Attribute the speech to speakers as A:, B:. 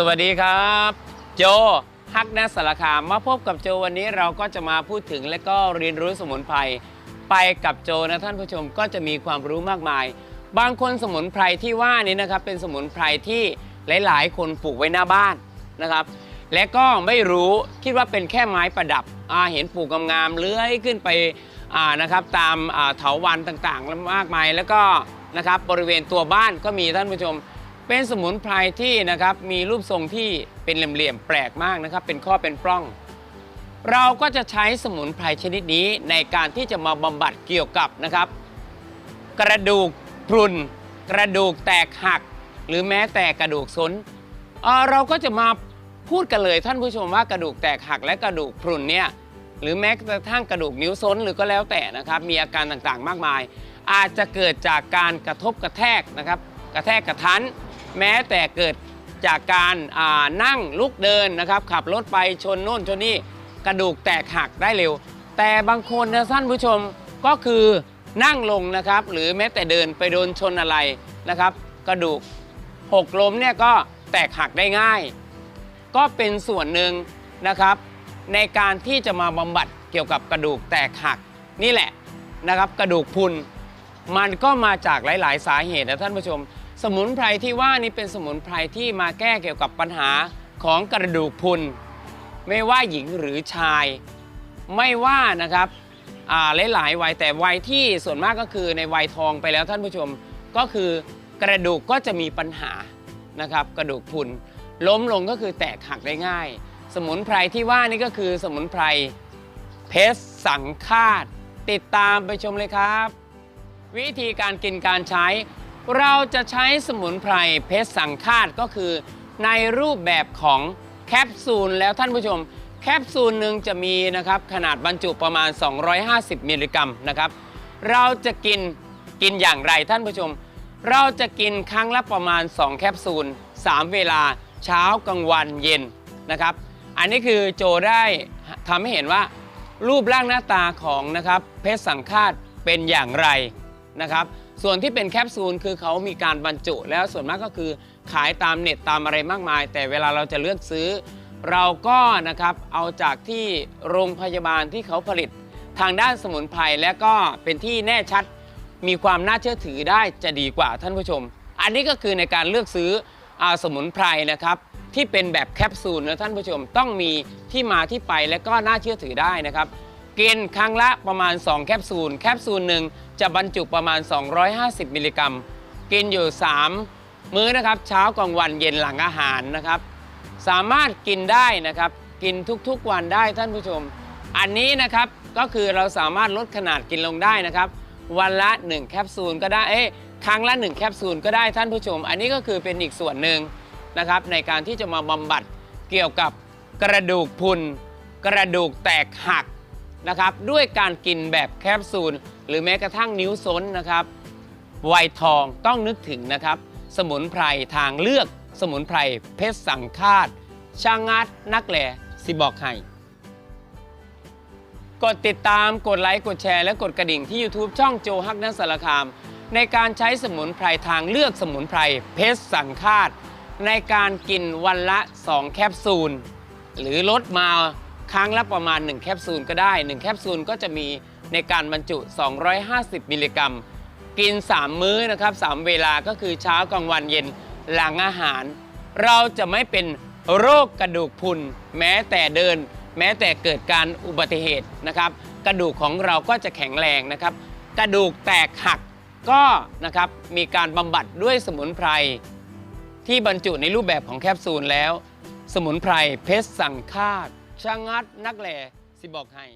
A: สวัสดีครับ โจฮักนัสสารคามมาพบกับโจวันนี้เราก็จะมาพูดถึงและก็เรียนรู้สมุนไพรไปกับโจนะท่านผู้ชมก็จะมีความรู้มากมาย บางคนสมุนไพรที่ว่านี้นะครับเป็นสมุนไพรที่หลาย ๆ คนปลูกไว้หน้าบ้านนะครับ และก็ไม่รู้คิดว่าเป็นแค่ไม้ประดับเห็นปลูกงามๆเลื้อยขึ้นไปนะครับตามเถาวันต่างๆมากมาย แล้วก็นะครับบริเวณตัวบ้านก็มีท่านผู้ชม เป็นสมุนไพรที่นะครับมีรูปทรงที่เป็นเหลี่ยมๆแปลกมากนะครับ เป็นข้อเป็นปล้อง เราก็จะใช้สมุนไพรชนิดนี้ในการที่จะมาบำบัดเกี่ยวกับนะครับ กระดูกพรุน กระดูกแตกหัก หรือแม้แต่กระดูกซนเออเราก็จะมาพูดกันเลยท่านผู้ชมว่ากระดูกแตกหักและกระดูกพรุนเนี่ยหรือแม้กระทั่งกระดูกนิ้วซนหรือก็แล้วแต่นะครับ มีอาการต่างๆมากมาย อาจจะเกิดจากการกระทบกระแทกนะครับ กระแทกกระทัน แม้แต่เกิดจากการนั่งลุกเดินนะครับ ขับรถไปชนโน่นชนนี่กระดูกแตกหักได้เร็ว แต่บางคนนะท่านผู้ชมก็คือนั่งลงนะครับ หรือแม้แต่เดินไปโดนชนอะไรนะครับ กระดูกหกล้มเนี่ยก็แตกหักได้ง่าย ก็เป็นส่วนหนึ่งนะครับ ในการที่จะมาบำบัดเกี่ยวกับกระดูกแตกหักนี่แหละนะครับ กระดูกพุนมันก็มาจากหลาย ๆ สาเหตุนะท่านผู้ชม สมุนไพรที่ว่านี้เป็นสมุนไพรที่มาแก้เกี่ยวกับปัญหาของกระดูกพุนไม่ว่าหญิงหรือชาย ไม่ว่านะครับอ่าหลายๆวัยแต่วัยที่ส่วนมากก็คือในวัยทองไปแล้วท่านผู้ชมก็คือกระดูกก็จะมีปัญหานะครับกระดูกพุนล้มลงก็คือแตกหักได้ง่าย สมุนไพรที่ว่านี่ก็คือสมุนไพรเพชรสังฆาตติดตามไปชมเลยครับ วิธีการกินการใช้ เราจะใช้สมุนไพรเพชรสังฆาตก็คือ ในรูปแบบของแคปซูลแล้วท่านผู้ชม แคปซูลหนึ่งจะมีนะครับขนาดบรรจุประมาณ 250 มิลลิกรัมนะครับ เราจะกินกินอย่างไรท่านผู้ชม เราจะกินครั้งละประมาณ 2 แคปซูล 3 เวลาเช้ากลางวันเย็นนะครับ อันนี้คือโจได้ทำให้เห็นว่า รูปร่างหน้าตาของนะครับเพชรสังฆาตเป็นอย่างไรนะครับ ส่วนที่เป็นแคปซูลคือเขามีการบรรจุ แล้วส่วนมากก็คือขายตามเน็ตตามอะไรมากมาย แต่เวลาเราจะเลือกซื้อ เราก็นะครับเอาจากที่โรงพยาบาลที่เขาผลิตทางด้านสมุนไพรและก็เป็นที่แน่ชัดมีความน่าเชื่อถือได้จะดีกว่าท่านผู้ชม อันนี้ก็คือในการเลือกซื้ออสมุนไพรนะครับ ที่เป็นแบบแคปซูลนะท่านผู้ชมต้องมีที่มาที่ไปและก็น่าเชื่อถือได้นะครับ กินครั้งละประมาณ 2 แคปซูล แคปซูลหนึ่งจะบรรจุประมาณ 250 มิลลิกรัม กินอยู่ 3 มื้อนะครับ เช้ากลางวันเย็นหลังอาหารนะครับ สามารถกินได้นะครับ กินทุกๆวันได้ท่านผู้ชม อันนี้นะครับก็คือเราสามารถลดขนาดกินลงได้นะครับ วันละ 1 แคปซูลก็ได้ เอ๊ะครั้งละ 1 แคปซูลก็ได้ท่านผู้ชม อันนี้ก็คือเป็นอีกส่วนหนึ่งนะครับในการที่จะมาบำบัดเกี่ยวกับกระดูกพุน กระดูกแตกหัก นะครับ ด้วยการกินแบบแคปซูล หรือแม้กระทั่งนิ้วซ้นนะครับวัยทองต้องนึกถึงนะครับ สมุนไพรทางเลือก สมุนไพรเพชรสังฆาตชางัดนักแหล่สิบอกให้กดติดตามกดไลค์ กดแชร์ และกดกระดิ่งที่ YouTube ช่องโจฮักนักสารคาม ในการใช้สมุนไพรทางเลือกสมุนไพรเพชรสังฆาตในการกินวันละ 2 แคปซูล หรือลดมา ครั้งละประมาณ 1 แคปซูลก็ได้ 1 แคปซูลก็จะมีในการบรรจุ 250 มิลลิกรัม กิน 3 มื้อนะครับ 3 เวลาก็คือเช้ากลางวันเย็นหลังอาหาร เราจะไม่เป็นโรคกระดูกพุนแม้แต่เดิน แม้แต่เกิดการอุบัติเหตุนะครับ กระดูกของเราก็จะแข็งแรงนะครับ กระดูกแตกหักก็นะครับมีการบำบัดด้วยสมุนไพรที่บรรจุในรูปแบบของแคปซูลแล้ว สมุนไพรเพชรสังฆาต ชะงัดนักแหล่สิบอกให้